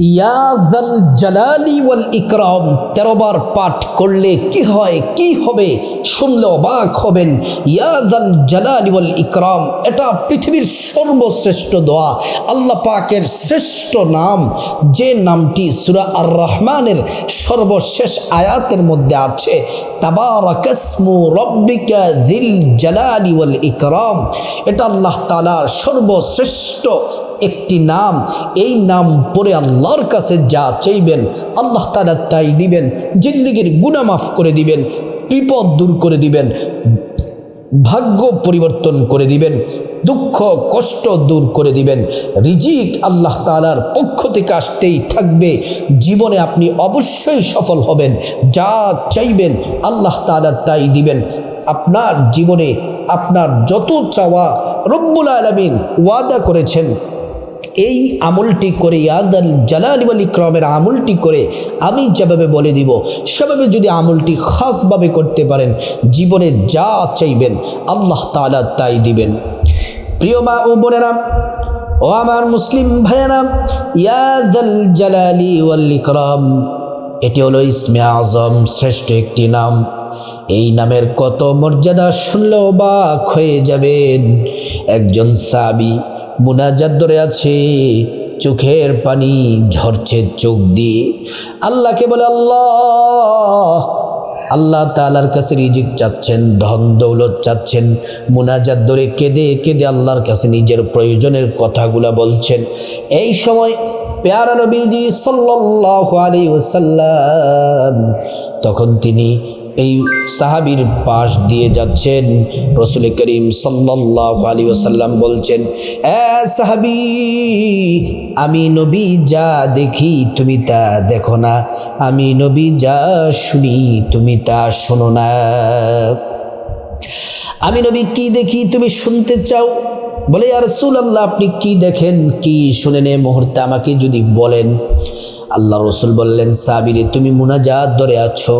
ইয়াদাল জালালি ওয়াল ইকরাম তেরোবার পাঠ করলে কি হয়, কি হবে? শুনলে অবাক হবেন। ইয়াদাল জালালি ওয়াল ইকরাম, এটা পৃথিবীর সর্বশ্রেষ্ঠ দোয়া, আল্লাহ পাকের শ্রেষ্ঠ নাম। যে নামটি সুরা আর রহমানের সর্বশেষ আয়াতের মধ্যে আছে, তাবারাকাসমু রব্বিকা যিল জালালি ওয়াল ইকরাম। এটা আল্লাহ তাআলার সর্বশ্রেষ্ঠ একটি নাম, এই নাম পরে আল্লাহর কাছে যা চাইবেন, আল্লাহ তালা তাই দিবেন, জিন্দিগির গুণা মাফ করে দিবেন, বিপদ দূর করে দিবেন, ভাগ্য পরিবর্তন করে দিবেন, দুঃখ, কষ্ট দূর করে দিবেন। রিজিক আল্লাহ তালার পক্ষ থেকে আসতেই থাকবে। জীবনে আপনি অবশ্যই সফল হবেন, যা চাইবেন আল্লাহ তালা তাই দিবেন। আপনার জীবনে আপনার যত চাওয়া রব্বুল আলমিন ওয়াদা করেছেন এই আমলটি করে ইয়াদাল জালাল আলী ক্রমের আমলটি করে আমি যেভাবে বলে দিব, সেভাবে যদি আমলটি খাসভাবে করতে পারেন, জীবনে যা চাইবেন আল্লাহ তালা তাই দিবেন। প্রিয় মা ও বোনেরা, ও আমার মুসলিম ভাইয়েরা ইয়াদাল জালালি ওয়াল ইকরাম, এটি হলো ইসমে আজম শ্রেষ্ঠ একটি নাম। এই নামের কত মর্যাদা শুনলেও অবাক হয়ে যাবেন। একজন সাবি মুনাজাত ধরে আছে, চোখের পানি ঝরছে চোখ দিয়ে। আল্লাহকে বলে, আল্লাহ আল্লাহ তালার কাছে রিজিক চাচ্ছেন, ধন দৌলত চাচ্ছেন, মুনাজাত ধরে কেঁদে কেঁদে আল্লাহর কাছে নিজের প্রয়োজনের কথাগুলা বলছেন। এই সময় পেয়ারা নবীজি সাল্লাল্লাহু আলাইহি ওয়াসাল্লাম, তখন তিনি এই সাহাবির পাশ দিয়ে যাচ্ছেন। রসুল করিম সাল্লাল্লাহু আলাইহি ওয়াসাল্লাম বলছেন, এ সাহাবি, আমি নবী যা দেখি তুমি তা দেখো না। আমি নবী যা শুনি তুমি তা শোনো না। আমি নবী কি দেখি তুমি শুনতে চাও? বলে আর আল্লাহ আপনি কি দেখেন, কি শুনেন এ মুহূর্তে আমাকে যদি বলেন। আল্লাহ রসুল বললেন, সাবিরে, তুমি মুনাজাত ধরে আছো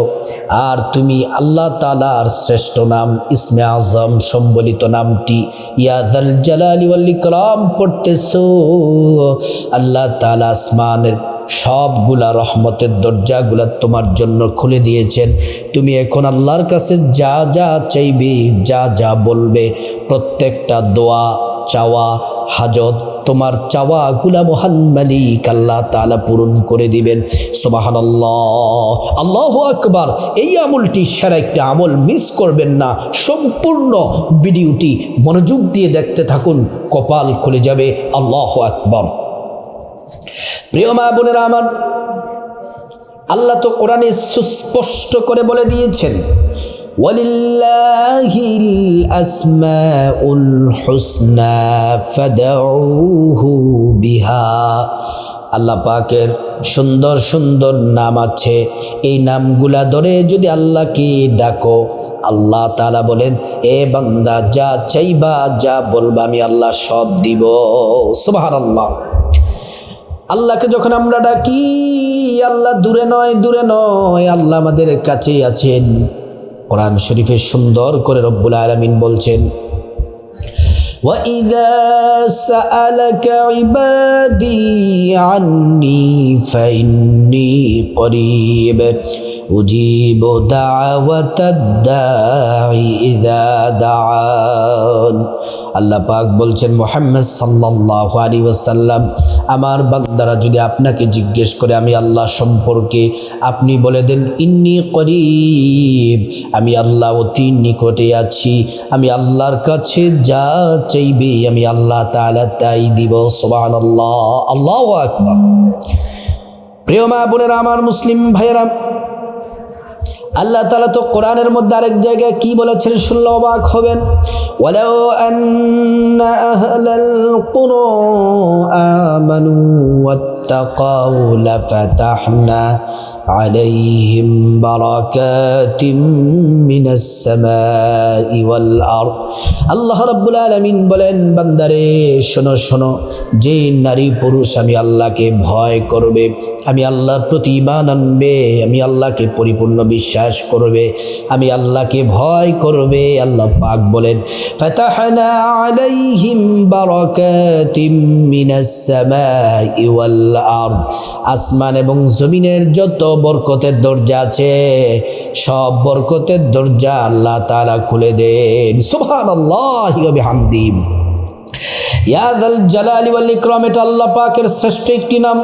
আর তুমি আল্লাহ তালার শ্রেষ্ঠ নাম, ইসমে আজম সম্বলিত নামটি ইয়াদাল জালালি ওয়াল ইকরাম পড়তেছো। আল্লাহ তালা আসমানের সবগুলা রহমতের দরজাগুলা তোমার জন্য খুলে দিয়েছেন। তুমি এখন আল্লাহর কাছে যা যা চাইবে, যা যা বলবে, প্রত্যেকটা দোয়া, চাওয়া, হাজত তোমার চাওয়াগুলা মহান মালিক আল্লাহ তালা পূরণ করে দিবেন। সোবাহান আল্লাহ আল্লাহ আকবার। এই আমলটি সেরা একটা আমল, মিস করবেন না। সম্পূর্ণ ভিডিওটি মনোযোগ দিয়ে দেখতে থাকুন, কপাল খুলে যাবে। আল্লাহ আকবর। প্রিয় মা বোনেরা আমার, আল্লাহ তো কোরআনে সুস্পষ্ট করে বলে দিয়েছেন ولله الأسماء الحسنى فدعوه بها আল্লাহ পাকের সুন্দর সুন্দর নাম আছে এই নামগুলা ধরে যদি আল্লাহকে ডাকো আল্লাহ তালা বলেন এ বান্দা যা চাইবা যা বলবা আমি আল্লাহ সব দিব সুবাহ আল্লাহ আল্লাহকে যখন আমরা ডাকি আল্লাহ দূরে নয় দূরে নয় আল্লাহ আমাদের কাছেই আছেন কোরআন শরীফে সুন্দর করে রব্বুল আলমিন বলছেন وإذا سألك عبادي عني فإني قريب أجيب دعوة الداعي إذا دعان আল্লাহ পাক বলছেন মোহাম্মদ সাল্লাহ আলী ওসাল্লাম আমার বান্দারা যদি আপনাকে জিজ্ঞেস করে আমি আল্লাহ সম্পর্কে আপনি বলে দেন ইন্নি করিব আমি আল্লাহ অতি নিকটে আছি আমি আল্লাহর কাছে যা চাইবে আমি আল্লাহ তালা তাই দিব সোবান আল্লাহ আল্লাহ আকবর প্রিয় মা বোনেরা আমার মুসলিম ভাইয়েরা আল্লাহ তালা তো কোরআনের মধ্যে আরেক জায়গায় কি বলেছেন শুনলে অবাক হবেন ولو أن أهل القرى آمنوا واتقوا لفتحنا عليهم بركات من السماء والأرض আল্লাহ রাব্বুল আলামিন বলেন বান্দারে শোনো শোনো যে নারী পুরুষ আমি আল্লাহকে ভয় করবে আমি আল্লাহর প্রতি ইমান আনবে আমি আল্লাহকে পরিপূর্ণ বিশ্বাস করবে আমি আল্লাহকে ভয় করবে আল্লাহ পাক বলেন ফাতাহনা আলাইহিম বারাকাতিম মিনাস সামাই ওয়াল আর আসমান এবং জমিনের যত বরকতের দরজা আছে, সব বরকতের দরজা আল্লাহ তালা খুলে দেন। সুবহানাল্লাহ আল্লাহ ইয়াদ আল জালালি ওয়াল আল্লাহ পাকের শ্রেষ্ঠ একটি নাম।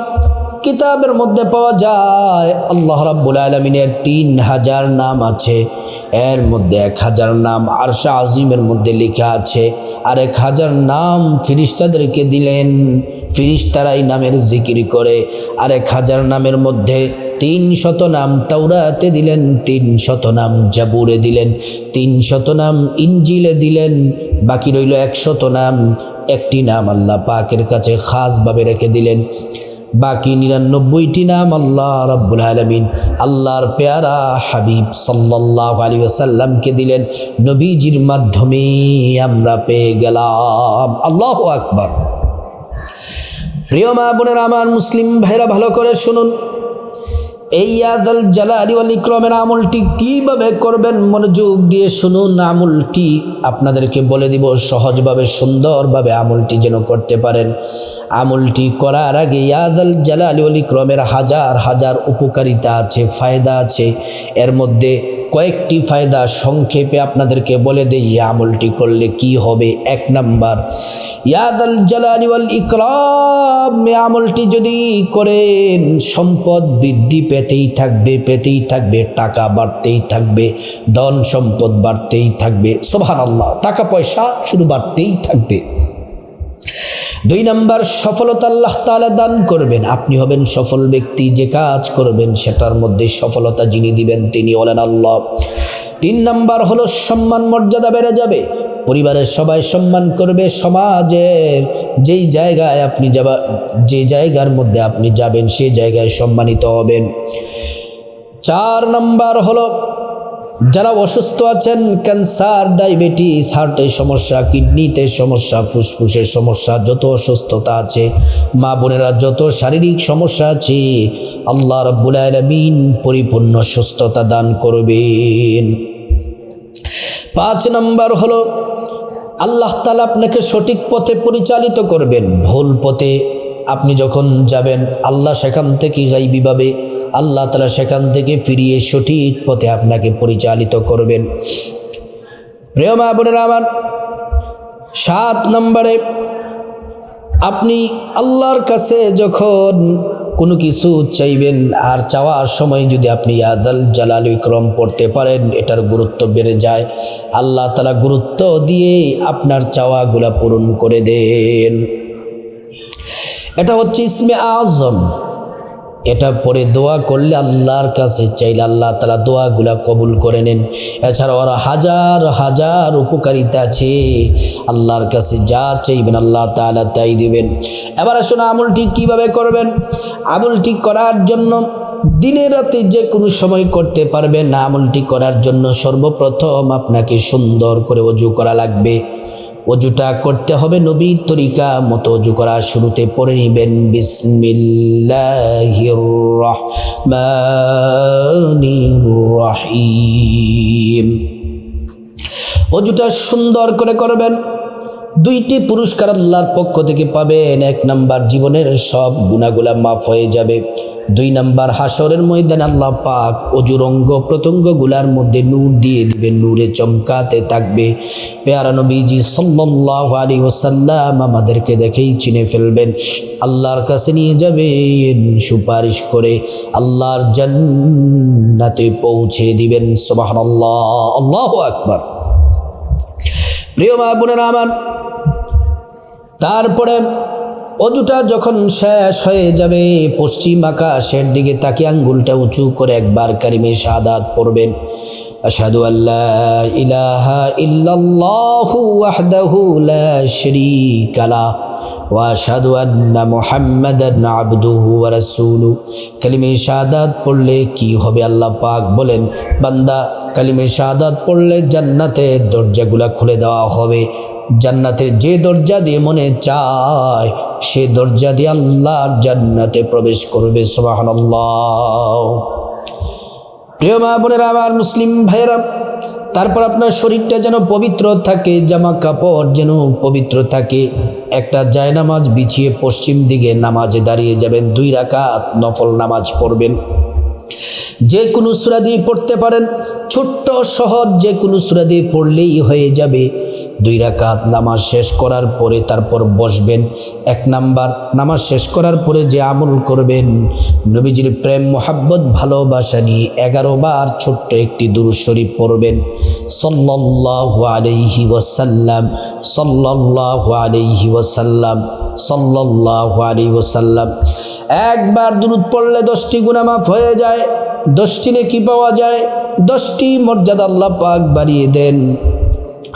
কিতাবের মধ্যে পাওয়া যায়, আল্লাহ রাব্বুল আলমিনের তিন হাজার নাম আছে। এর মধ্যে এক হাজার নাম আরশা আজিমের মধ্যে লেখা আছে। আর এক হাজার নাম ফিরিস্তাদেরকে দিলেন। ফিরিস্তারাই নামের জিকির করে। আর এক হাজার নামের মধ্যে তিন শত নাম তাওরাতে দিলেন, তিন শত নাম জাবুরে দিলেন, তিন শত নাম ইঞ্জিলে দিলেন, বাকি রইল একশত নাম। একটি নাম আল্লাহ পাকের কাছে খাসভাবে রেখে দিলেন। বাকি নিরানব্বইটি নাম আল্লাহ রব্বুল আলমিন। আল্লাহর পেয়ারা হাবিব সাল্লাহ আলী আসাল্লামকে দিলেন, নবীজির মাধ্যমে আমরা পেয়ে গেলাম। আল্লাহ আকবর। প্রিয় মা বোনের, আমার মুসলিম ভাইরা, ভালো করে শুনুন। এই আদাল জালালি ওয়াল ইকরমের আমলটি কীভাবে করবেন, মনোযোগ দিয়ে শুনুন। আমলটি আপনাদেরকে বলে দিব, সহজভাবে, সুন্দরভাবে আমলটি যেন করতে পারেন। আমলটি করার আগে ইয়াদাল জালালি ওয়াল ইকরমের হাজার হাজার উপকারিতা আছে, ফায়দা আছে। এর মধ্যে কয়েকটি ফায়দা সংক্ষেপে আপনাদেরকে বলে দেই আমলটি করলে কি হবে? এক নাম্বার ইয়াদাল জালালি ওয়াল ইকরাম আমলটি যদি করেন, সম্পদ বৃদ্ধি পেতেই থাকবে পেতেই থাকবে, টাকা বাড়তেই থাকবে, ধন সম্পদ বাড়তেই থাকবে। সোভান আল্লাহ টাকা পয়সা শুধু বাড়তেই থাকবে। দুই নাম্বার, সফলতা আল্লাহ তাআলা দান করবেন। আপনি হবেন সফল ব্যক্তি, যে কাজ করবেন সেটার মধ্যে সফলতা যিনি দিবেন তিনি হলেন আল্লাহ। তিন নাম্বার হলো, সম্মান মর্যাদা বেড়ে যাবে। পরিবারের সবাই সম্মান করবে, সমাজের যেই জায়গায় আপনি যাবা, যে জায়গার মধ্যে আপনি যাবেন সেই জায়গায় সম্মানিত হবেন। চার নাম্বার হলো যারা অসুস্থ আছেন, ক্যান্সার, ডায়াবেটিস, হার্টের সমস্যা, কিডনিতে সমস্যা, ফুসফুসের সমস্যা, যত অসুস্থতা আছে, মা বোনেরা যত শারীরিক সমস্যা আছে, আল্লাহ রব্বুল আলমিন পরিপূর্ণ সুস্থতা দান করবেন। পাঁচ নম্বর হলো, আল্লাহ তালা আপনাকে সঠিক পথে পরিচালিত করবেন। ভুল পথে আপনি যখন যাবেন, আল্লাহ সেখান থেকে গাইবিভাবে আল্লাহ তালা সেখান থেকে ফিরিয়ে সঠিক পথে আপনাকে পরিচালিত করবেন। প্রিয় মা বোনেরা আমার, সাত নম্বরে আপনি আল্লাহর কাছে যখন কোনো কিছু চাইবেন আর চাওয়ার সময় যদি আপনি ইয়াদাল জালাল ইকরম পড়তে পারেন, এটার গুরুত্ব বেড়ে যায়। আল্লাহ তালা গুরুত্ব দিয়ে আপনার চাওয়াগুলা পূরণ করে দেন। এটা হচ্ছে ইসমে আজম। এটা পরে দোয়া করলে আল্লাহর কাছে চাইলে আল্লাহ তালা দোয়াগুলা কবুল করে নেন। এছাড়া ওরা হাজার হাজার উপকারিতা আছে। আল্লাহর কাছে যা চাইবেন আল্লাহ তালা তাই দিবেন। এবার আসুন আমলটি কীভাবে করবেন? আমলটি করার জন্য দিনে রাতে যে কোনো সময় করতে পারবেন। আমলটি করার জন্য সর্বপ্রথম আপনাকে সুন্দর করে অজু করা লাগবে। অজুটা করতে হবে নবীর তরিকা মতো অজু করা শুরুতে পড়ে নিবেন বিসমিল্লাহ অজুটা সুন্দর করে করবেন। দুইটি পুরস্কার আল্লাহর পক্ষ থেকে পাবেন। এক নাম্বার জীবনের সব গুণাগুলা মাফ হয়ে যাবে। দুই নাম্বার হাসরের ময়দান আল্লাহ পাক অজুরঙ্গ প্রত্যঙ্গগুলার মধ্যে নূর দিয়ে দিবে নূরে চমকাতে থাকবে। পেয়ারা নবীজি সাল্লাহ আলী ওসাল্লাম আমাদেরকে দেখেই চিনে ফেলবেন, আল্লাহর কাছে নিয়ে যাবেন সুপারিশ করে আল্লাহর জান্নাতে পৌঁছে দিবেন। সোবাহ আল্লাহ আল্লাহ আকবার। প্রিয় মা বোনেরা আমার তারপরে অদুটা যখন শেষ হয়ে যাবে, পশ্চিম আকাশের দিকে তাকে আঙ্গুলটা উঁচু করে একবার কারিমে সাদাত পড়বেন। আসাদু আল্লাহ ইলাহা ইল্লাল্লাহু শারীকা লা। ওয়াশহাদু আন্না মুহাম্মাদান ওয়া রাসূলু কালিমে শাহাদাত পড়লে কি হবে আল্লাহ পাক বলেন, বান্দা, কালিমে শাহাদাত পড়লে জান্নাতের দরজাগুলা খুলে দেওয়া হবে। জান্নাতের যে দরজা দিয়ে মনে চায়, সে দরজা দিয়ে আল্লাহর জান্নাতে প্রবেশ করবে, সুবহানাল্লাহ। প্রিয় মা বোনেরা, আমার মুসলিম ভাইয়েরা, তারপর আপনার শরীরটা যেন পবিত্র থাকে, জামা কাপড় যেন পবিত্র থাকে। একটা জায়নামাজ বিছিয়ে পশ্চিম দিকে নামাজে দাঁড়িয়ে যাবেন, দুই রাকাত নফল নামাজ পড়বেন। যে কোনো সুরা দিয়ে পড়তে পারেন, ছোট্ট সহজ যে কোনো সুরা দিয়ে পড়লেই হয়ে যাবে। দুই রাকাত নামাজ শেষ করার পরে তারপর বসবেন। এক নাম্বার, নামাজ শেষ করার পরে যে আমল করবেন, নবীজির প্রেম, মোহাব্বত, ভালোবাসা নিয়ে এগারো বার ছোট্ট একটি দুরুদ শরীফ পড়বেন। সল্লাল্লাহু আলাইহি ওয়াসাল্লাম, সল্লাল্লাহু আলাইহি ওয়াসাল্লাম, সল্লাল্লাহু আলাইহি ওয়াসাল্লাম। একবার দুরুদ পড়লে দশটি গুনাহ মাফ হয়ে যায়, দশটি নেকি পাওয়া যায়, দশটি মর্যাদা আল্লাহ পাক বাড়িয়ে দেন।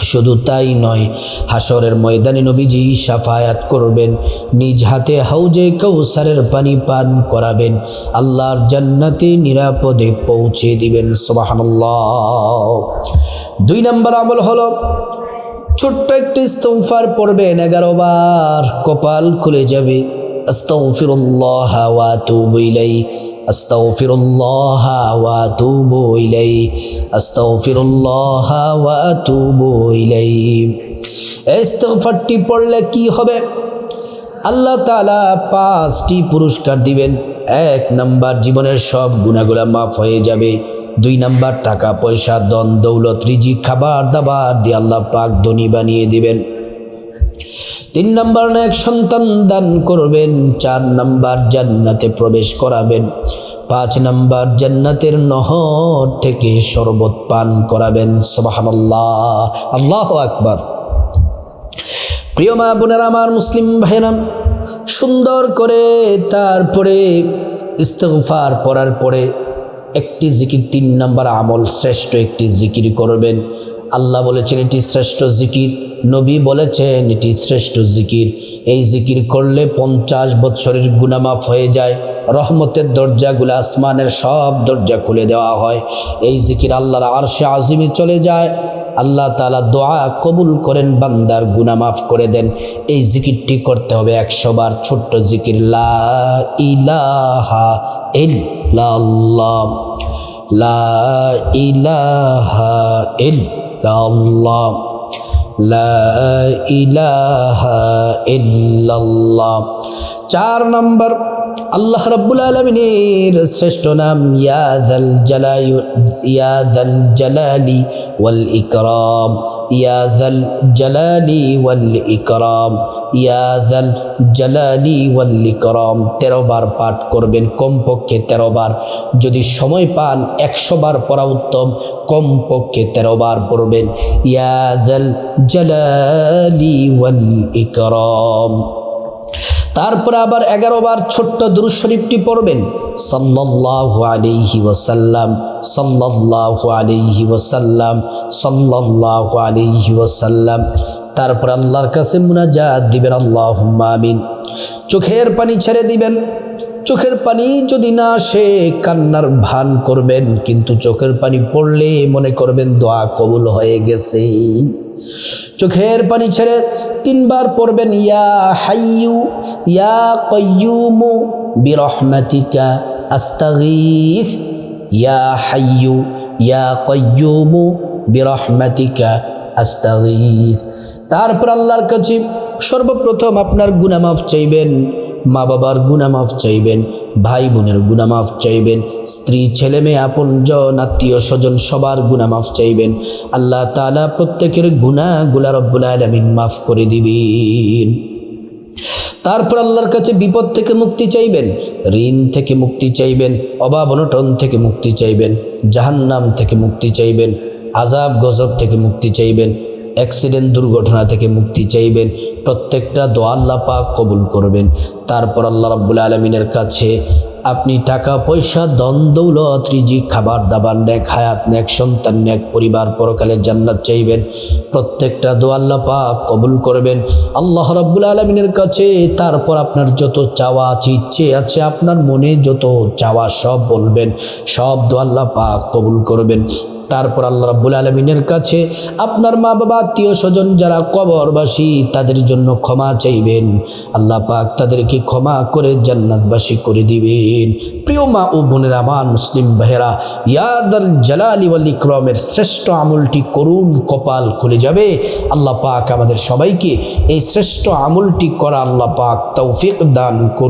শুধু তাই নয় হাসরের ময়দানে নবীজি সাফায়াত করবেন, নিজ হাতে হাউজে কৌসারের পানি পান করাবেন, আল্লাহর জান্নাতে নিরাপদে পৌঁছে দিবেন, সুবহানাল্লাহ। দুই নম্বর আমল হলো, ছোট্ট একটি ইস্তফার পড়বেন, এগারো বার কপাল খুলে যাবে, আস্তাগফিরুল্লাহ ওয়া আতুবু ওয়া আতুবু ইলাইহি, আস্তাগফিরুল্লাহ ওয়া আতুবু ইলাইহি। এই ইস্তগফারটি পড়লে কি হবে? আল্লাহ তাআলা পাঁচটি পুরস্কার দিবেন। এক নাম্বার, জীবনের সব গুণাগুলা মাফ হয়ে যাবে। দুই নাম্বার টাকা পয়সা দন দৌলত রিজি খাবার দাবার দিয়ে আল্লাহ পাক ধনী বানিয়ে দিবেন। তিন নাম্বার এক সন্তান দান করবেন, চার নাম্বার জান্নাতে প্রবেশ করাবেন, পাঁচ নাম্বার জান্নাতের নহর থেকে শরবত পান করাবেন, সুবহানাল্লাহ, আল্লাহ আকবার। প্রিয় মা বোনেরা, আমার মুসলিম ভাইরাম সুন্দর করে তারপরে ইস্তফার পড়ার পরে একটি জিকির, তিন নম্বর আমল শ্রেষ্ঠ একটি জিকির করবেন। আল্লাহ বলেছেন, এটি শ্রেষ্ঠ জিকির। নবী বলেছেন, এটি শ্রেষ্ঠ জিকির। এই জিকির করলে পঞ্চাশ বৎসরের গুনামাফ হয়ে যায়, রহমতের দরজাগুলো আসমানের সব দরজা খুলে দেওয়া হয়। এই জিকির আল্লাহর আরশে আজিমে চলে যায়। আল্লাহ তালা দোয়া কবুল করেন, বান্দার গুনা মাফ করে দেন। এই জিকিরটি করতে হবে একশো বার। ছোট্ট জিকির, লা ইলাহা লা ইলাহা ইল্লাল্লাহ লা ইলাহা ইল্লাল্লাহ চার নম্বর আল্লাহ রাব্বুল আলমিনের শ্রেষ্ঠ নাম ইয়াদাল জালাই ইয়াদাল জালালি ওয়াল ইকরাম ইয়াদাল জালালি ওয়াল ইকরাম ইয়াদাল জালালি ওয়াল ইকরাম। তেরো বার পাঠ করবেন, কমপক্ষে তেরো বার। যদি সময় পান, একশো বার পড়া উত্তম, কমপক্ষে তেরো বার পড়বেন। ইয়াদাল জালালি ওয়াল ইকরাম। তারপরে আবার এগারো বার ছোট্ট দুরুদ শরীফটি পড়বেন। সাল্লাল্লাহু আলাইহি ওয়াসাল্লাম, সাল্লাল্লাহু আলাইহি ওয়াসাল্লাম, সাল্লাল্লাহু আলাইহি ওয়াসাল্লাম। তারপর আল্লাহর কাছে মুনাজাত দিবেন, আল্লাহুম্মা আমিন। চোখের পানি ছেড়ে দিবেন। চোখের পানি যদি না আসে, কান্নার ভান করবেন, কিন্তু চোখের পানি পড়লে মনে করবেন দোয়া কবুল হয়ে গেছে। চোখের পানি ছেড়ে তিনবার পড়বেন, ইয়া হাইয়ু, ইয়া কয়্যুমু বিরহমাতিকা আস্তাগীথ ইয়া হাইয়ু, ইয়া কয়্যুমু বিরহমাতিকা আস্তাগীথ তারপর আল্লাহর কাছে সর্বপ্রথম আপনার গুনামাফ চাইবেন। মা বাবার গুনামাফ চাইবেন ভাই বোনের গুনামাফ চাইবেন, স্ত্রী ছেলে মেয়ে আপন জন আত্মীয়, স্বজন সবার গুনামাফ চাইবেন। আল্লাহ তালা প্রত্যেকের গুণাগুলা রব্বুল আলমিন মাফ করে দিবেন। তারপর আল্লাহর কাছে বিপদ থেকে মুক্তি চাইবেন, ঋণ থেকে মুক্তি চাইবেন, অভাব অনটন থেকে মুক্তি চাইবেন, জাহান্নাম থেকে মুক্তি চাইবেন আজাব গজব থেকে মুক্তি চাইবেন অ্যাক্সিডেন্ট দুর্ঘটনা থেকে মুক্তি চাইবেন, প্রত্যেকটা দোয়া পাক কবুল করবেন। তারপর আল্লাহ রাব্বুল আলমিনের কাছে, আপনি টাকা, পয়সা দন দৌলত খাবার, দাবার নেক হায়াত নেক সন্তান নেক পরিবার, পরকালে জান্নাত চাইবেন। প্রত্যেকটা দোয়া আল্লাহ পাক কবুল করবেন। আল্লাহ রাব্বুল আলমিনের কাছে, তারপর আপনার যত চাওয়া আছে, ইচ্ছে আছে, আপনার মনে যত চাওয়া সব বলবেন। সব দোয়া আল্লাহ পাক কবুল করবেন। তারপর আল্লাহ রাব্বুল আলমিনের কাছে আপনার মা বাবা আত্মীয় স্বজন যারা কবরবাসী, তাদের জন্য ক্ষমা চাইবেন। আল্লাহ পাক তাদেরকে ক্ষমা করে জান্নাতবাসী করে দিবেন। প্রিয় মা ও বোনের আমার মুসলিম ভাইয়েরা ইয়াদাল জালালি ওয়াল ইকরামের শ্রেষ্ঠ আমলটি করুন, কপাল খুলে যাবে। আল্লাহ পাক আমাদের সবাইকে এই শ্রেষ্ঠ আমলটি করা আল্লাহ পাক তৌফিক দান করুন।